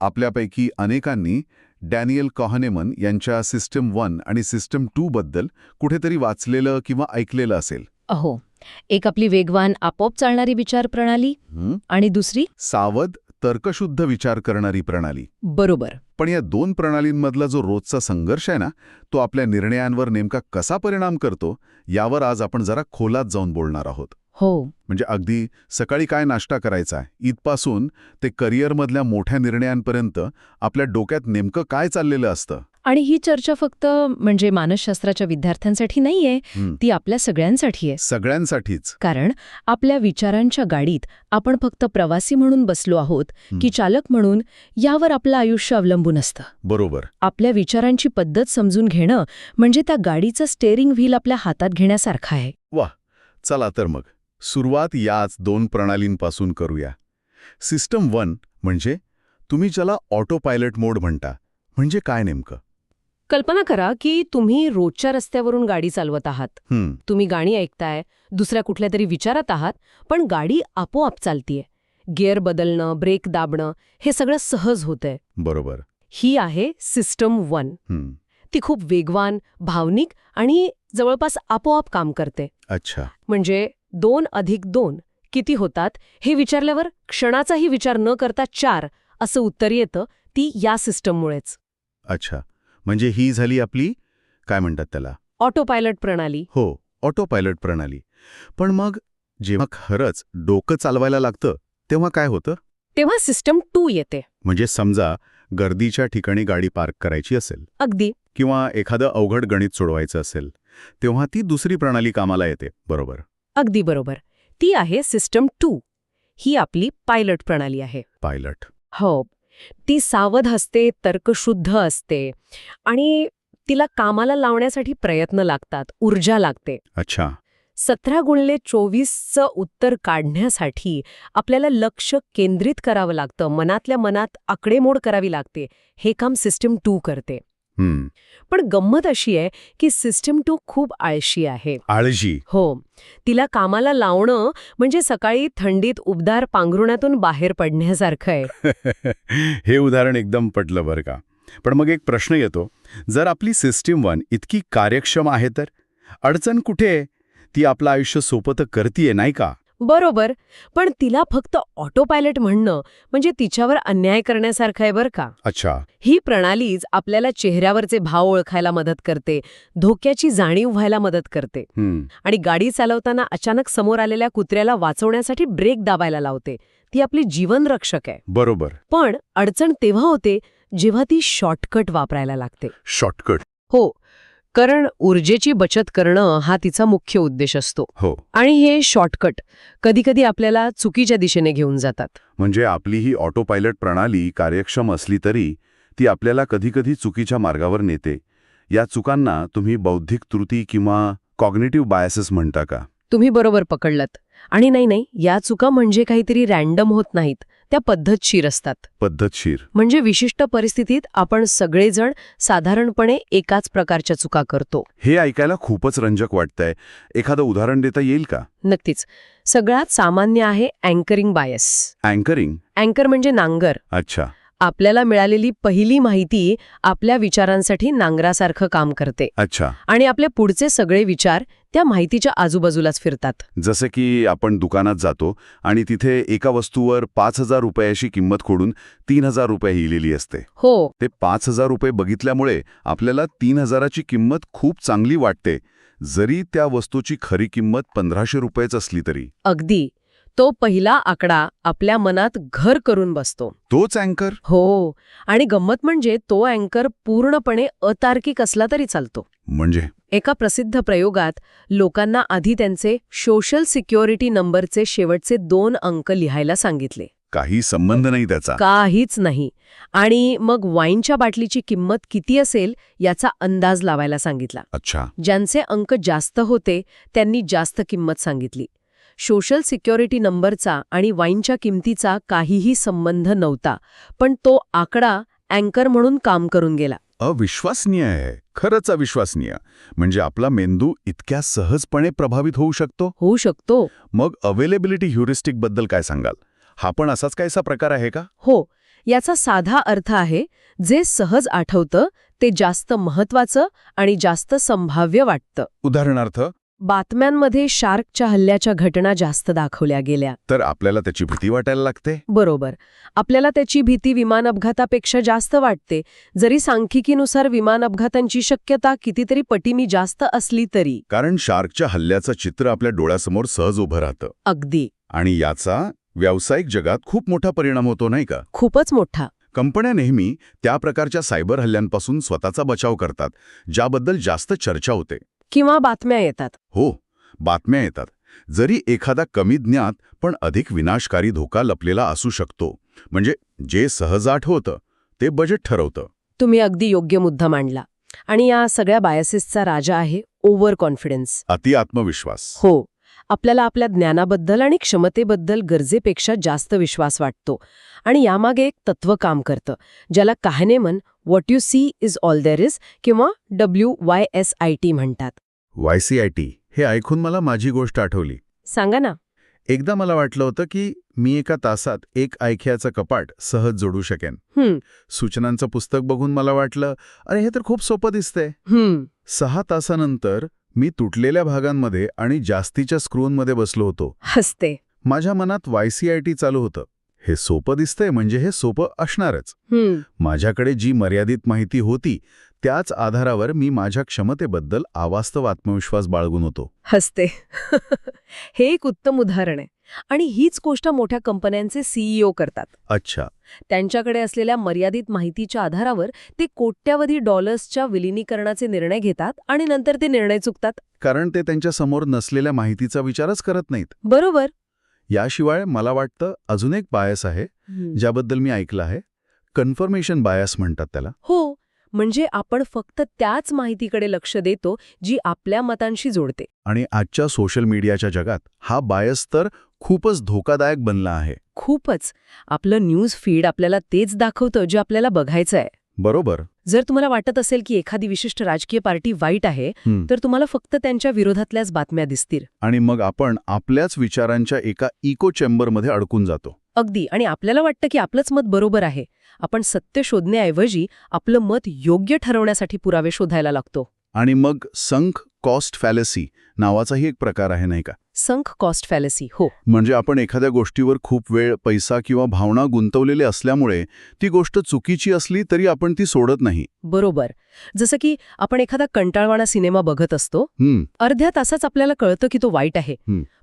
आपल्यापैकी अनेकांनी Daniel Kahneman यांच्या सिस्टम वन आणि सिस्टम टू बद्दल कुठेतरी वाचलेलं किंवा ऐकलेलं असेल. अहो एक आपली वेगवान आपोआप चालणारी विचार प्रणाली? आणि दुसरी? सावध तर्कशुद्ध विचार करणारी प्रणाली. बरोबर. पण या दोन प्रणालींमधला जो रोजचा संघर्ष आहे ना तो आपल्या निर्णयांवर नेमका कसा परिणाम करतो यावर आज आपण जरा खोलात जाऊन बोलणार आहोत. हो. म्हणजे अगदी सकाळी काय नाश्ता करायचा इथपासून ते करिअरमधल्या मोठ्या निर्णयांपर्यंत आपल्या डोक्यात नेमकं काय चाललेलं असतं? आणि ही चर्चा फक्त म्हणजे मानसशास्त्राच्या विद्यार्थ्यांसाठी नाहीये हं. ती आपल्या सगळ्यांसाठी आहे. सगळ्यांसाठीच. कारण आपल्या विचारांच्या गाडीत आपण फक्त प्रवासी म्हणून बसलो आहोत. की चालक म्हणून यावर आपलं आयुष्य अवलंबून असतं. बरोबर. आपल्या विचारांची पद्धत समजून घेणं म्हणजे त्या गाडीचं स्टेअरिंग व्हील आपल्या हातात घेण्यासारखं आहे. चला तर मग. सुरुवात याच दोन प्रणालींपासून करूया. सिस्टम वन म्हणजे तुम्ही ज्याला ऑटो पायलट मोड म्हणता म्हणजे काय नेमकं? कल्पना करा की तुम्ही रोजच्या रस्त्यावरून गाडी चालवत आहात. तुम्ही गाणी ऐकताय दुसऱ्या कुठल्या तरी विचारात आहात पण गाडी आपोआप चालतीये. गिअर बदलणं ब्रेक दाबणं हे सगळं सहज होतंय. बरोबर. ही आहे सिस्टम वन. ती खूप वेगवान भावनिक आणि जवळपास आपोआप काम करते. अच्छा. म्हणजे दोन अधिक दोन किती होतात हे विचारल्यावर क्षणाचाही विचार न करता चार असं उत्तर येतं ती या सिस्टममुळेच. अच्छा. म्हणजे ही झाली आपली काय म्हणतात त्याला? ऑटो पायलट प्रणाली. हो ऑटो पायलट प्रणाली. पण मग जेव्हा खरंच डोकं चालवायला लागतं तेव्हा काय होतं? तेव्हा सिस्टम टू येते. म्हणजे समजा गर्दीच्या ठिकाणी गाडी पार्क करायची असेल अगदी. किंवा एखादं अवघड गणित सोडवायचं असेल तेव्हा ती दुसरी प्रणाली कामाला येते बरोबर. अगदी बरोबर. ती आहे सिस्टम टू. ही आपली पायलट प्रणाली आहे. पायलट. हो. ती सावध असते तर्कशुद्ध असते आणि तिला कामाला लावण्यासाठी प्रयत्न लागतात ऊर्जा लागते. अच्छा. सतरा गुणले चोवीसचं उत्तर काढण्यासाठी आपल्याला लक्ष केंद्रित करावं लागतं मनातल्या मनात आकडेमोड करावी लागते. हे काम सिस्टम टू करते. पण गंमत अशी आहे की सिस्टम टू खूप आळशी आहे. आळजी हो. तिला कामाला लावणं म्हणजे सकाळी थंडीत उबदार पांघरुणातून बाहेर पडण्यासारखं आहे. हे उदाहरण एकदम पटलं बरं का. पण मग एक प्रश्न येतो. जर आपली सिस्टीम वन इतकी कार्यक्षम आहे तर? अडचण कुठे ती आपलं आयुष्य सोपं तर करतीये नाही का? बरोबर. पण तिला फक्त ऑटो पायलट म्हणणं म्हणजे तिच्यावर अन्याय करण्यासारखं आहे बरं का. अच्छा. ही प्रणालीच आपल्याला चेहऱ्यावरचे भाव ओळखायला मदत करते धोक्याची जाणीव व्हायला मदत करते. आणि गाडी चालवताना अचानक समोर आलेल्या कुत्र्याला वाचवण्यासाठी ब्रेक दाबायला लावते. ती आपली जीवनरक्षक आहे. बरोबर. पण अडचण तेव्हा होते जेव्हा ती शॉर्टकट वापरायला लागते. शॉर्टकट. हो. कारण ऊर्जेची बचत करणं हा तिचा मुख्य उद्देश असतो. हो. आणि हे शॉर्टकट कधीकधी आपल्याला चुकीच्या दिशेने घेऊन जातात. म्हणजे आपली ही ऑटो पायलट प्रणाली कार्यक्षम असली तरी ती आपल्याला कधीकधी चुकीच्या मार्गावर नेते. या चुकांना तुम्ही बौद्धिक त्रुटी किंवा कॉग्नेटिव्ह बायसेस म्हणता का? तुम्ही बरोबर पकडलत. आणि नाही नाही या चुका म्हणजे काहीतरी रॅन्डम होत नाहीत. त्या पद्धतशीर असतात. पद्धतशीर. म्हणजे विशिष्ट परिस्थितीत आपण सगळेजण साधारणपणे एकाच प्रकारच्या चुका करतो. हे ऐकायला खूपच रंजक वाटतंय. एखादं उदाहरण देता येईल का? नक्कीच. सगळ्यात सामान्य आहे अँकरिंग बायस. अँकरिंग? अँकर म्हणजे नांगर. अच्छा. आपल्याला मिळालेली पहिली माहिती आपल्या विचारांसाठी नांगरासारखं काम करते. अच्छा. आणि आपले पुढचे सगळे विचार त्या माहितीच्या आजूबाजूलाच फिरतात. जसं की आपण दुकानात जातो आणि तिथे एका वस्तूवर पाच हजार रुपयाची किंमत खोडून तीन हजार रुपये लिहिलेली असते. हो. ते पाच हजार रुपये बघितल्यामुळे आपल्याला तीन हजाराची किंमत खूप चांगली वाटते जरी त्या वस्तूची खरी किंमत पंधराशे रुपयेच असली तरी. अगदी. तो पहिला आकडा आपल्या मनात घर करून बसतो. तोच अँकर? हो आणि गंमत म्हणजे तो अँकर पूर्णपणे अतार्किक असला तरी चालतो. म्हणजे? एका प्रसिद्ध प्रयोगात लोकांना आधी त्यांचे सोशल सिक्युरिटी नंबरचे शेवटचे दोन अंक लिहायला सांगितले. काही संबंध नाही त्याचा. काहीच नाही. आणि मग वाईनच्या बाटलीची किंमत किती असेल याचा अंदाज लावायला सांगितला. अच्छा. ज्यांचे अंक जास्त होते त्यांनी जास्त किंमत सांगितली. सोशल सिक्युरिटी नंबरचा आणि वाईनच्या किमतीचा काहीही संबंध नव्हता पण तो आकडा अँकर म्हणून काम करून गेला. अविश्वसनीय आहे. खरंच अविश्वसनीय. म्हणजे आपला मेंदू इतक्या सहजपणे प्रभावित होऊ शकतो? होऊ शकतो. मग अवेलेबिलिटी ह्युरिस्टिकबद्दल काय सांगाल? हा पण असाच कायसा प्रकार आहे का? हो. याचा साधा अर्थ आहे जे सहज आठवतं ते जास्त महत्वाचं आणि जास्त संभाव्य वाटतं. उदाहरणार्थ बातम्यांमध्ये शार्कच्या हल्ल्याच्या घटना जास्त दाखवल्या गेल्या. तर आपल्याला त्याची भीती वाटायला लागते? बरोबर. आपल्याला त्याची भीती विमान अपघातापेक्षा जास्त वाटते. जरी सांख्यिकीनुसार विमान अपघातांची शक्यता कितीतरी पटीमी जास्त असली तरी. कारण शार्कच्या हल्ल्याचं चित्र आपल्या डोळ्यासमोर सहज उभं राहतं. अगदी. आणि याचा व्यावसायिक जगात खूप मोठा परिणाम होतो नाही का? खूपच मोठा. कंपन्या नेहमी त्या प्रकारच्या सायबर हल्ल्यांपासून स्वतःचा बचाव करतात ज्याबद्दल जास्त चर्चा होते. किंवा बातम्या येतात. हो बातम्या येतात. जरी एखादा कमी ज्ञात पण अधिक विनाशकारी धोका लपलेला असू शकतो. म्हणजे जे सहज आठवतं ते बजेट ठरवतं. तुम्ही अगदी योग्य मुद्दा मांडला. आणि या सगळ्या बायसेसचा राजा आहे ओव्हर कॉन्फिडन्स अति आत्मविश्वास. हो आपल्याला आपल्या ज्ञानाबद्दल आणि क्षमतेबद्दल गरजेपेक्षा जास्त विश्वास वाटतो. आणि यामागे एक तत्व काम करतं ज्याला Kahneman what you see is all there is किंवा W Y S I T म्हणतात. वायसीआयटी हे ऐकून मला माझी गोष्ट आठवली. सांगा ना. एकदा मला वाटलं होतं की मी एका तासात एक ऐक्याचं कपाट सहज जोडू शकेन. सूचनांचं पुस्तक बघून मला वाटलं अरे हे तर खूप सोपं दिसतंय. सहा तासानंतर मी तुटलेल्या भागांमध्ये आणि जास्तीच्या स्क्रूंमध्ये बसलो होतो. हसते. माझ्या मनात वायसीआयटी चालू होतं. हे सोपं दिसतंय म्हणजे हे सोपं असणारच. माझ्याकडे जी मर्यादित माहिती होती त्याच आधारावर मी माझ्या क्षमतेबद्दल अवास्तव आत्मविश्वास बाळगून होतो. हसते. हे एक उत्तम उदाहरण आहे. आणि हीच गोष्ट मोठ्या कंपन्यांचे सीईओ करतात. अच्छा. त्यांच्याकडे असलेल्या मर्यादित माहितीच्या आधारावर ते कोट्यावधी डॉलर्सच्या विलिनीकरणाचे निर्णय घेतात आणि नंतर ते निर्णय चुकतात. कारण ते त्यांच्यासमोर नसलेल्या माहितीचा विचारच करत नाहीत. बरोबर. याशिवाय मला वाटतं अजून एक बायस आहे ज्याबद्दल मी ऐकलं आहे. कन्फर्मेशन बायस म्हणतात त्याला. हो म्हणजे आपण फक्त त्याच माहितीकडे लक्ष देतो जी आपल्या मतांशी जोडते. आणि आजच्या सोशल मीडियाच्या जगात हा बायस तर खूपच धोकादायक बनला आहे. खूपच. आपलं न्यूज फीड आपल्याला तेच दाखवतं जे आपल्याला बघायचं आहे. बरोबर. जर तुम्हाला वाटत असेल की एखादी विशिष्ट राजकीय पार्टी वाईट आहे. तर तुम्हाला फक्त त्यांच्या विरोधातल्याच बातम्या दिसतील. आणि मग आपण आपल्याच विचारांच्या एका इको चेंबरमध्ये अडकून जातो. अगदी. आणि आपल्याला वाटतं की आपलंच मत बरोबर आहे. आपण सत्य शोधण्याऐवजी आपलं मत योग्य ठरवण्यासाठी पुरावे शोधायला लागतो. आणि मग संख कॉस्ट फॅलेसी नावाचाही एक प्रकार आहे नाही का? संख कॉस्ट फॅलसी हो. म्हणजे आपण एखाद्या गोष्टीवर खूप वेळ पैसा किंवा भावना गुंतवलेले असल्यामुळे ती गोष्ट चुकीची असली तरी आपण ती सोडत नाही. बरोबर. जसं की आपण एखादा कंटाळवाणा सिनेमा बघत असतो अर्ध्या तासाच आपल्याला कळतं की तो वाईट आहे.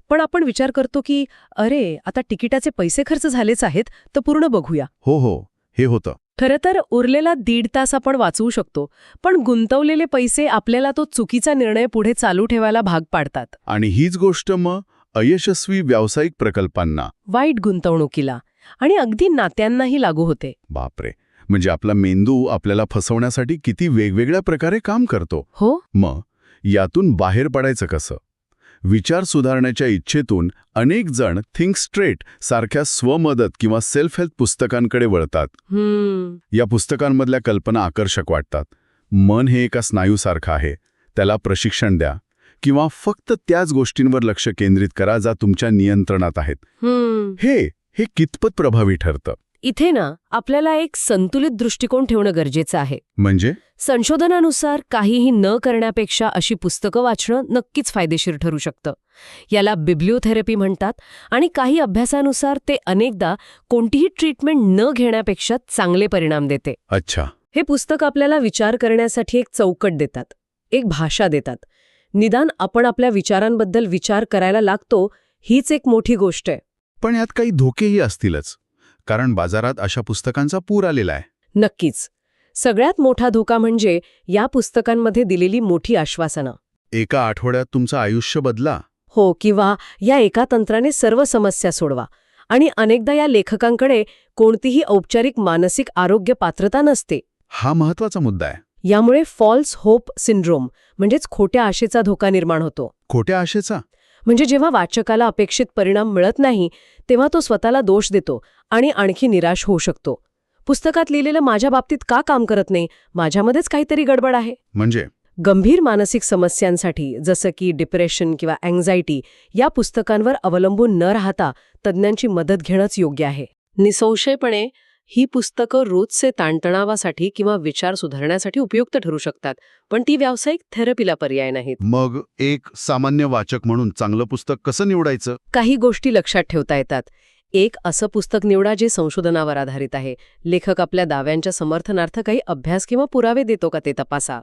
पण आपण विचार करतो की अरे आता तिकिटाचे पैसे खर्च झालेच आहेत तर पूर्ण बघूया. हो हो. हे होतं. खरं तर उरलेला दीड तास आपण वाचवू शकतो पण गुंतवलेले पैसे आपल्याला तो चुकीचा निर्णय पुढे चालू ठेवायला भाग पाडतात. आणि हीच गोष्ट मग अयशस्वी व्यावसायिक प्रकल्पांना. वाईट गुंतवणुकीला आणि अगदी नात्यांनाही लागू होते. बापरे! म्हणजे आपला मेंदू आपल्याला फसवण्यासाठी किती वेगवेगळ्या प्रकारे काम करतो. हो. मग यातून बाहेर पडायचं कसं? विचार सुधारण्याच्या इच्छेतून अनेक जण थिंक स्ट्रेट सारख्या स्वमदत किंवा सेल्फ हेल्प पुस्तकांकडे वळतात. या पुस्तकांमधल्या कल्पना आकर्षक वाटतात. मन हे एका स्नायूसारखं आहे. त्याला प्रशिक्षण द्या. किंवा फक्त त्याच गोष्टींवर लक्ष केंद्रित करा ज्या तुमच्या नियंत्रणात आहेत. हे हे कितपत प्रभावी ठरतं? इथे ना आपल्याला एक संतुलित दृष्टिकोन ठेवणं गरजेचं आहे. म्हणजे? संशोधनानुसार काहीही न करण्यापेक्षा अशी पुस्तकं वाचणं नक्कीच फायदेशीर ठरू शकतं. याला बिब्लिओथेरपी म्हणतात आणि काही अभ्यासानुसार ते अनेकदा कोणतीही ट्रीटमेंट न घेण्यापेक्षा चांगले परिणाम देते. अच्छा. हे पुस्तक आपल्याला विचार करण्यासाठी एक चौकट देतात एक भाषा देतात. निदान आपण आपल्या विचारांबद्दल विचार करायला लागतो हीच एक मोठी गोष्ट आहे. पण यात काही धोकेही असतीलच. कारण बाजारात अशा पुस्तकांचा पूर आलेला आहे. नक्कीच. सगळ्यात मोठा धोका म्हणजे या पुस्तकांमध्ये दिलेली मोठी आश्वासनं. एका आठवड्यात तुमचं आयुष्य बदला. हो किंवा या एका तंत्राने सर्व समस्या सोडवा. आणि अनेकदा या लेखकांकडे कोणतीही औपचारिक मानसिक आरोग्य पात्रता नसते. हा महत्त्वाचा मुद्दा आहे. यामुळे फॉल्स होप सिंड्रोम म्हणजेच खोट्या आशेचा धोका निर्माण होतो. खोट्या आशेचा? म्हणजे जेव्हा वाचकाला अपेक्षित परिणाम मिळत नाही तेव्हा तो स्वतःला दोष देतो आणि आणखी निराश होऊ शकतो. पुस्तकात लिहिलेलं माझ्या बाबतीत का काम करत नाही माझ्यामध्येच काहीतरी गडबड आहे. म्हणजे? गंभीर मानसिक समस्यांसाठी जसं की डिप्रेशन किंवा अँझायटी या पुस्तकांवर अवलंबून न राहता तज्ज्ञांची मदत घेणंच योग्य आहे. निसंशयपणे ही पुस्तकं रोजचे ताणतणावासाठी किंवा विचार सुधारण्यासाठी उपयुक्त ठरू शकतात पण ती व्यावसायिक थेरपीला पर्याय नाहीत. मग एक सामान्य वाचक म्हणून चांगलं पुस्तक कसं निवडायचं? काही गोष्टी लक्षात ठेवता येतात. एक असं पुस्तक निवडा जे संशोधनावर आधारित आहे. लेखक आपल्या दाव्यांच्या समर्थनार्थ काही अभ्यास किंवा पुरावे देतो का ते तपासा.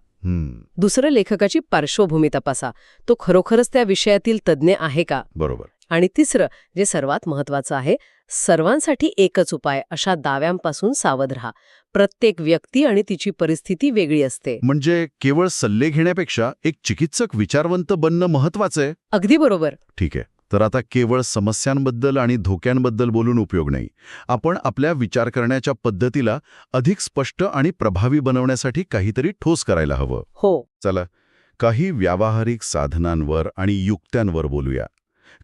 दुसरं लेखकाची पार्श्वभूमी तपासा. तो खरोखरच त्या विषयातील तज्ज्ञ आहे का? बरोबर. आणि तिसरं जे सर्वात महत्वाचं आहे सर्वांसाठी एकच उपाय अशा दाव्यांपासून सावध राहा. प्रत्येक व्यक्ती आणि तिची परिस्थिती वेगळी असते. म्हणजे केवळ सल्ले घेण्यापेक्षा एक चिकित्सक विचारवंत बनणं महत्वाचं आहे? अगदी बरोबर. ठीक आहे. तर आता केवळ समस्यांबद्दल आणि धोक्यांबद्दल बोलून उपयोग नाही. आपण आपल्या विचार करण्याच्या पद्धतीला अधिक स्पष्ट आणि प्रभावी बनवण्यासाठी काहीतरी ठोस करायला हवं. हो. चला काही व्यावहारिक साधनांवर आणि युक्त्यांवर बोलूया.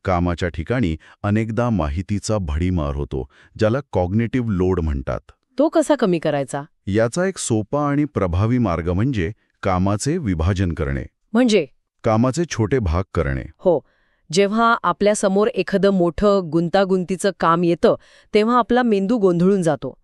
कामाच्या ठिकाणी अनेकदा माहितीचा भडीमार होतो ज्याला कॉग्नेटिव्ह लोड म्हणतात. तो कसा कमी करायचा? याचा एक सोपा आणि प्रभावी मार्ग म्हणजे कामाचे विभाजन करणे. म्हणजे? कामाचे छोटे भाग करणे. हो. जेव्हा आपल्यासमोर एखादं मोठं गुंतागुंतीचं काम येतं तेव्हा आपला मेंदू गोंधळून जातो.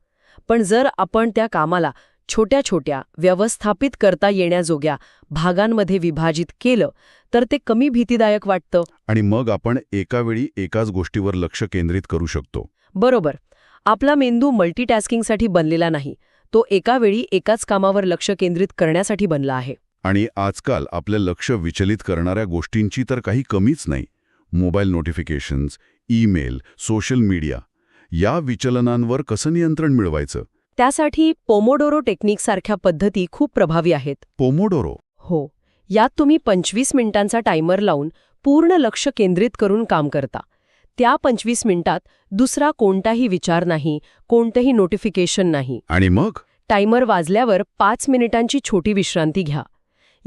पण जर आपण त्या कामाला छोट्या छोट्या व्यवस्थापित करता येण्याजोग्या भागांमध्ये विभाजित केलं तर ते कमी भीतीदायक वाटतं. आणि मग आपण एका वेळी एकाच गोष्टीवर लक्ष केंद्रित करू शकतो. बरोबर. आपला मेंदू मल्टीटास्किंगसाठी बनलेला नाही. तो एका वेळी एकाच कामावर लक्ष केंद्रित करण्यासाठी बनला आहे. आणि आजकाल आपलं लक्ष विचलित करणाऱ्या गोष्टींची तर काही कमीच नाही. Mobile notifications email social media या विचलनांवर कसं नियंत्रण मिळवायचं? त्यासाठी पोमोडोरो टेक्निकसारख्या पद्धती खूप प्रभावी आहेत. पोमोडोरो? हो. यात तुम्ही पंचवीस मिनिटांचा टायमर लावून पूर्ण लक्ष केंद्रित करून काम करता. त्या पंचवीस मिनिटात दुसरा कोणताही विचार नाही कोणतंही नोटिफिकेशन नाही. आणि मग? टायमर वाजल्यावर पाच मिनिटांची छोटी विश्रांती घ्या.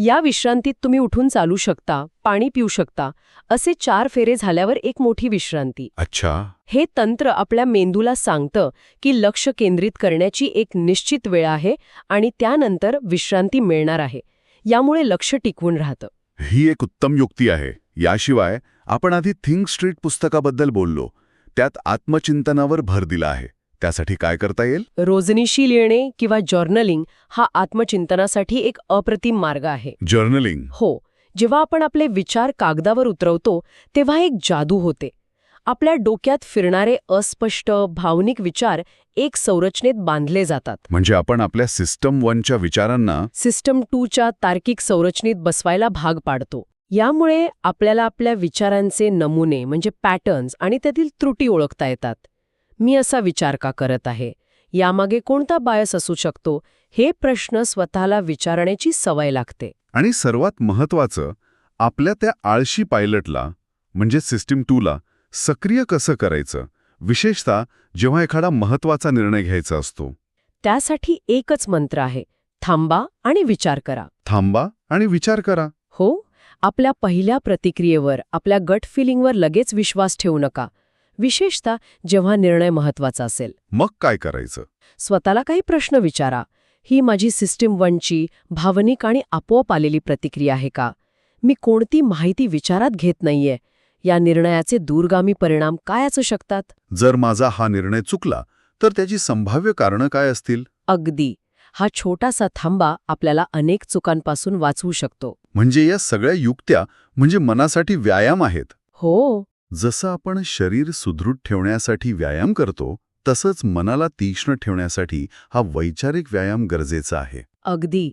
या विश्रांतीत तुम्ही उठून चालू शकता पाणी पिऊ शकता असे चार फेरे झाल्यावर एक मोठी विश्रांती. अच्छा. हे तंत्र आपल्या मेंदूला सांगतं की लक्ष केंद्रित करण्याची एक निश्चित वेळ आहे आणि त्यानंतर विश्रांती मिळणार आहे. यामुळे लक्ष टिकवून राहतं. ही एक उत्तम युक्ती आहे. याशिवाय आपण आधी थिंक स्ट्रीट पुस्तकाबद्दल बोललो. त्यात आत्मचिंतनावर भर दिला आहे. त्यासाठी काय करता येईल? रोजनीशी लिहिणे किंवा जर्नलिंग हा आत्मचिंतनासाठी एक अप्रतिम मार्ग आहे. जर्नलिंग. हो जेव्हा आपण आपले विचार कागदावर उतरवतो तेव्हा एक जादू होते. आपल्या डोक्यात फिरणारे अस्पष्ट भावनिक विचार एक संरचनेत बांधले जातात. म्हणजे आपण आपल्या सिस्टम वनच्या विचारांना सिस्टम टूच्या तार्किक संरचनेत बसवायला भाग पाडतो. यामुळे आपल्याला आपल्या विचारांचे नमुने म्हणजे पॅटर्न्स आणि त्यातील त्रुटी ओळखता येतात. मी असा विचार का करत आहे? यामागे कोणता बायस असू शकतो? हे प्रश्न स्वतःला विचारण्याची सवय लागते. आणि सर्वात महत्वाचं आपल्या त्या आळशी पायलटला म्हणजे सिस्टीम टूला सक्रिय कसं करायचं? विशेषतः जेव्हा एखादा महत्त्वाचा निर्णय घ्यायचा असतो. त्यासाठी एकच मंत्र आहे. थांबा आणि विचार करा. थांबा आणि विचार करा. हो आपल्या पहिल्या प्रतिक्रियेवर आपल्या गट फिलिंगवर लगेच विश्वास ठेवू नका. विशेषतः जेव्हा निर्णय महत्त्वाचा असेल. मग काय करायचं? स्वतःला काही प्रश्न विचारा. ही माझी सिस्टीम वनची भावनिक आणि आपोआप आलेली प्रतिक्रिया आहे का? मी कोणती माहिती विचारात घेत नाहीये. या निर्णयाचे दूरगामी परिणाम काय असू शकतात? जर माझा हा निर्णय चुकला तर त्याची संभाव्य कारणं काय असतील? अगदी. हा छोटासा थांबा आपल्याला अनेक चुकांपासून वाचवू शकतो. म्हणजे या सगळ्या युक्त्या म्हणजे मनासाठी व्यायाम आहेत. हो. जसं आपण शरीर सुदृढ ठेवण्यासाठी व्यायाम करतो तसंच मनाला तीक्ष्ण ठेवण्यासाठी हा वैचारिक व्यायाम गरजेचा आहे. अगदी.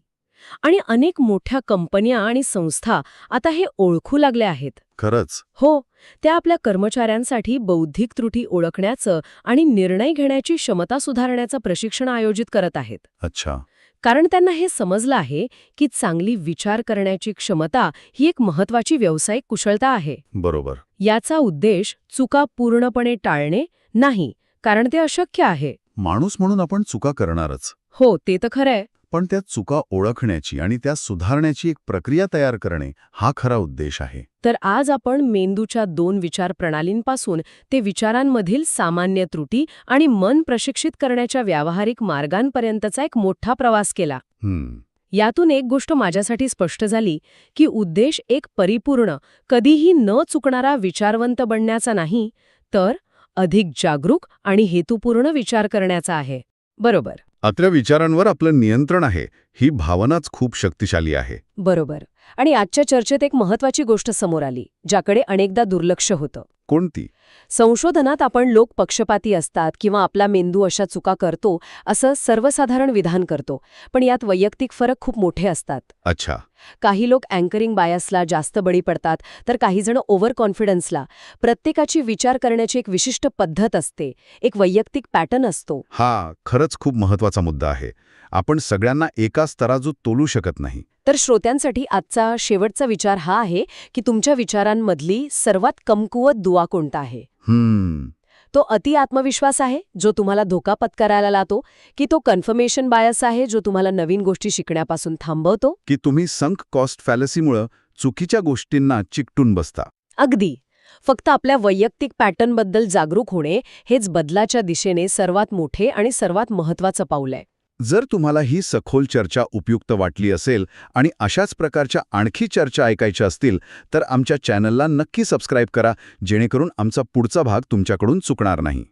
आणि अनेक मोठ्या कंपन्या आणि संस्था आता हे ओळखू लागल्या आहेत. खरंच. हो त्या आपल्या कर्मचाऱ्यांसाठी बौद्धिक त्रुटी ओळखण्याचं आणि निर्णय घेण्याची क्षमता सुधारण्याचं प्रशिक्षण आयोजित करत आहेत. अच्छा. कारण त्यांना हे समजलं आहे की चांगली विचार करण्याची क्षमता ही एक महत्वाची व्यावसायिक कुशलता आहे. बरोबर. याचा उद्देश चुका पूर्णपणे टाळणे नाही कारण ते अशक्य आहे. माणूस म्हणून आपण चुका करणारच. हो ते तर खरंय. पण त्या चुका ओळखण्याची आणि त्या सुधारण्याची एक प्रक्रिया तयार करणे हा खरा उद्देश आहे. तर आज आपण मेंदूच्या दोन विचार प्रणालींपासून ते विचारांमधील सामान्य त्रुटी आणि मन प्रशिक्षित करण्याच्या व्यावहारिक मार्गांपर्यंतचा एक मोठा प्रवास केला. यातून एक गोष्ट माझ्यासाठी स्पष्ट झाली की उद्देश एक परिपूर्ण कधीही न चुकणारा विचारवंत बनण्याचा नाही तर अधिक जागरूक आणि हेतुपूर्ण विचार करण्याचा आहे. बरोबर. आपल्या विचारांवर आपलं नियंत्रण आहे ही भावनाच खूप शक्तिशाली आहे. बरोबर. आणि आजच्या चर्चेत एक महत्वाची गोष्ट समोर आली ज्याकडे अनेकदा दुर्लक्ष होतं. कोणती? संशोधनात आपण लोक पक्षपाती असतात किंवा आपला मेंदू अशा चुका करतो असं सर्वसाधारण विधान करतो. पण यात वैयक्तिक फरक खूप मोठे असतात. अच्छा. काही लोक अँकरिंग बायसला जास्त बळी पडतात तर काही जण ओव्हर कॉन्फिडन्सला प्रत्येकाची विचार करण्याची एक विशिष्ट पद्धत असते. एक वैयक्तिक पॅटर्न असतो. हा खरंच खूप महत्त्वाचा मुद्दा आहे. आपण सगळ्यांना एका स्तराजू तोलू शकत नाही. तर श्रोत्यांसाठी आजचा शेवटचा विचार हा आहे की तुमच्या विचारांमधली सर्वात कमकुवत दुवा कोणता आहे? तो अति आत्मविश्वास आहे जो तुम्हाला धोका पत्करायला लातो की तो कन्फर्मेशन बायस आहे जो तुम्हाला नवीन गोष्टी शिकण्यापासून थांबवतो? की तुम्ही संक कॉस्ट फॅलसीमुळं चुकीच्या गोष्टींना चिकटून बसता? अगदी. फक्त आपल्या वैयक्तिक पॅटर्नबद्दल जागरूक होणे हेच बदलाच्या दिशेने सर्वात मोठे आणि सर्वात महत्वाचं पाऊल आहे. जर तुम्हाला ही सखोल चर्चा उपयुक्त वाटली असेल आणि अशाच प्रकारच्या आणखी चर्चा ऐकायच्या असतील तर आमच्या चॅनलला नक्की सबस्क्राईब करा जेणेकरून आमचा पुढचा भाग तुमच्याकडून चुकणार नाही.